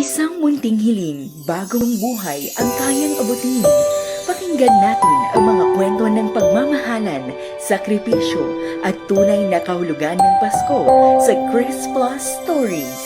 Isang munting hiling, bagong buhay ang kayang abutin. Pakinggan natin ang mga kwento ng pagmamahalan, sakripisyo at tunay na kahulugan ng Pasko sa Chris Plus Stories.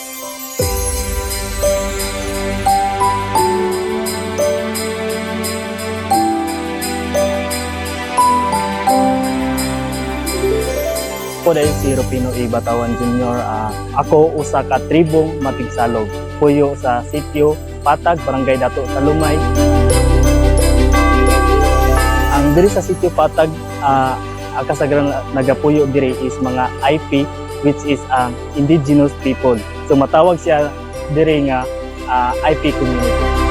Ako dahil si Rufino A. Batawan Jr. ah, ako usa ka tribong matigsalog. Puyo sa sitio Patag, Barangay Dato, Talumay. Ang diri sa sitio Patag, ah, ang kasagaran nagapuyo diri is mga IP which is ang indigenous people. So matawag siya diri nga ah, IP community.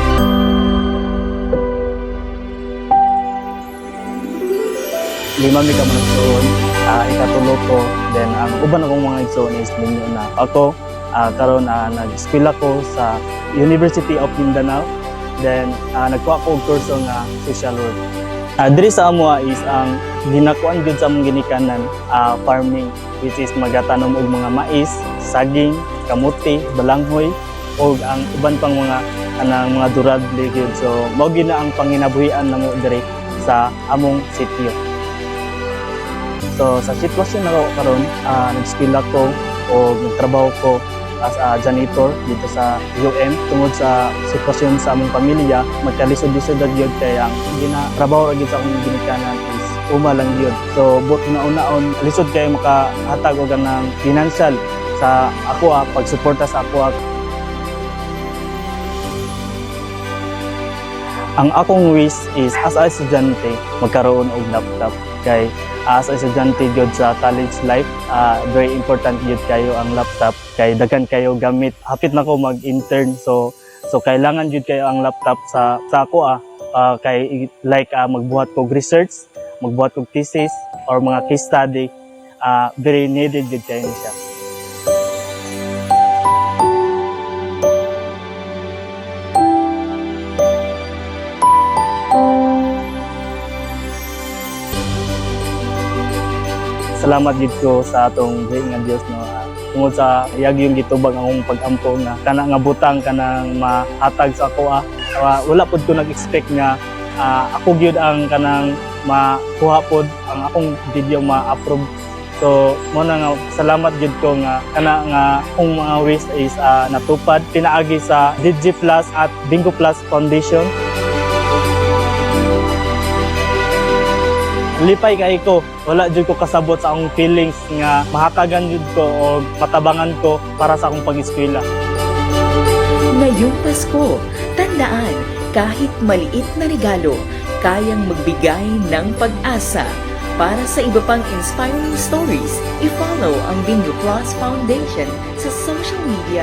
lima mi ka man igsoon uh, ikatulo ko then ang uban akong mga igsoon is ninyo na ako. Ah, karon uh, nag-eskwela ko sa University of Mindanao. Then uh, nagkuha ko og kurso nga social work. Uh, diri sa amo ah, is ang ginakuan gyud sa among ginikanan ah, farming which is magatanom og mga mais saging kamuti balanghoy o ang uban pang mga anang mga durable gyud. So mao gyud na ang panginabuhian namo diri sa among sitio So sa sitwasyon na karon, uh, nag-skill ako o nagtrabaho ko as a janitor dito sa UM tungod sa sitwasyon sa among pamilya magkalisod-lisod na gyud kay ang ginatrabaho ra gyud sa akong ginikanan is uma lang gyud. So but una-unaon lisod kay makahatag og ng financial sa ako ah, pagsuporta sa ako ah. Ang akong wish is as a estudyante magkaroon og laptop. Kay as a estudyante gyud sa college life ah, very important gyud kayo ang laptop. Kay daghan kayo gamit. Hapit na ko mag-intern. So so kailangan gyud kayo ang laptop sa sa ako ah. Ah, kay like ah, magbuhat kog research magbuhat kog thesis or mga case study. Ah, very needed gyud kayo ni salamat gid ko sa atong buhi nga Dios no? Ah, tungod sa iyag yung gitubag akong pag-ampo nga kana nga butang kanang mahatag sa ako ah. Ah, wala pod ko nag-expect nga ah, ako gyud ang kanang makuha pod ang akong video ma-approve. So mo na nga salamat gyud ko nga kana nga akong mga wish is ah, natupad pinaagi sa DG Plus at Bingo Plus Foundation lipay kay ko wala jud ko kasabot sa akong feelings nga mahatagan jud ko o matabangan ko para sa akong pag-eskwela Ngayong Pasko, tandaan, kahit maliit na regalo, kayang magbigay ng pag-asa. Para sa iba pang inspiring stories, i-follow ang Bingo Plus Foundation sa social media.